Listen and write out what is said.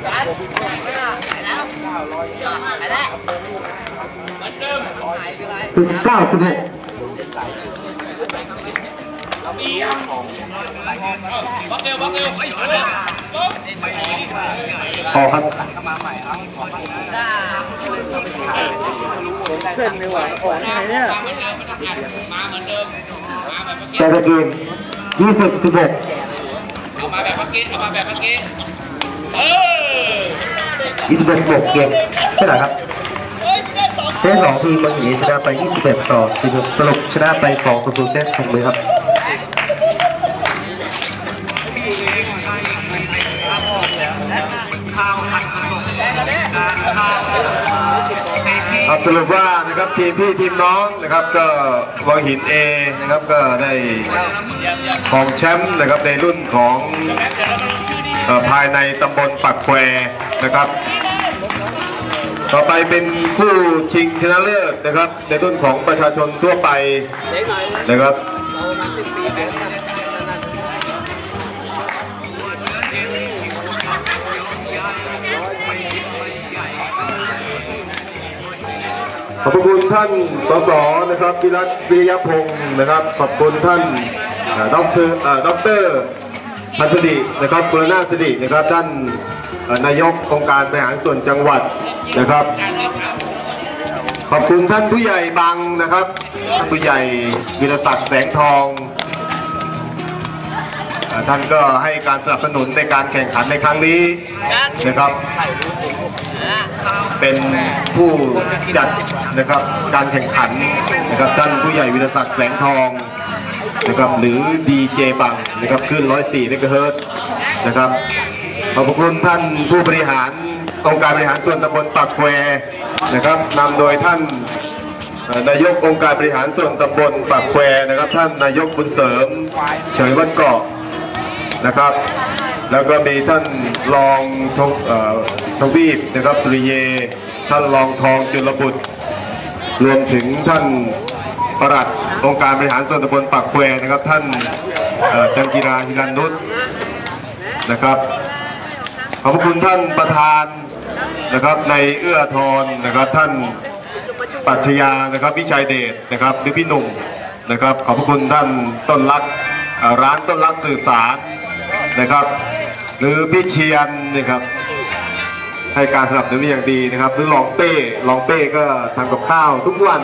สิบเก้าสิบหกบล็อกเร็วบล็อกเร็วไอ้เร็วอครับเส้นไม่ไหวออกยังไงเนี่ยมาเหมือนเดิมแบบเมื่อกี้แต่ละเกมยี่สิบสิบหกเอามาแบบเมื่อกี้เอามาแบบเมื่อกี้อ ยี่สิบเอ็ดบวกเกมเท่าไหร่ครับเซตสองทีมบางหนีชนะไปยี่สิบเอ็ดต่อสิบหกสรุปชนะไปสองประตูเซตถูกไหมครับครับสรุปว่านะครับทีมพี่ทีมน้องนะครับก็วังหินเอนะครับก็ได้ของแชมป์นะครับในรุ่นของ ภายในตำบลปักแควนะครับ ต่อไปเป็นคู่ชิงชนะเลิศนะครับ ในรุ่นของประชาชนทั่วไปนะครับขอบคุณท่านสสนะครับพิรัตน์วิริยพงศ์นะครับ ขอบคุณท่านเอ่อดอกเตอรเอ่อดอกเตอร พันธดินะครับบุรณาสิรินะครับท่านนายกองค์การบริหารส่วนจังหวัดนะครับ ขอบคุณท่านผู้ใหญ่บังนะครับท่านผู้ใหญ่วิรศักดิ์แสงทอง ท่านก็ให้การสนับสนุนในการแข่งขันในครั้งนี้นะครับ เป็นผู้จัดนะครับการแข่งขันนะครับท่านผู้ใหญ่วิรศักดิ์แสงทอง นะครับหรือดีเจบังนะครับขึ้น 104เมกะเฮิรตซ์นะครับขอบคุณท่านผู้บริหารองค์การบริหารส่วนตำบลปากแควนะครับนำโดยท่านนายกองค์การบริหารส่วนตำบลปากแควนะครับ ท่านนายกบุญเสริม เฉยวันเกาะนะครับ แล้วก็มีท่านรองทงเอ่อทวีปนะครับสุริเย ท่านรองทองจุลบุตร รวมถึงท่าน ปลัดองค์การบริหารส่วนตำบลปากแควนะครับ ท่านเจันจิราฮิรันนุษนะครับขอบพระคุณท่านประธานนะครับในเอื้อทรนะครับท่านปัชญานะครับวิชัยเดชนะครับหรือพี่หนุ่มนะครับ ขอบพระคุณท่านต้นรักร้านต้นรักสื่อสารนะครับ หรือพี่เชียนนะครับให้การสนับสนุนอย่างดีนะครับหรือลองเป้ลองเป้ก็ทำกับข้าวทุกวัน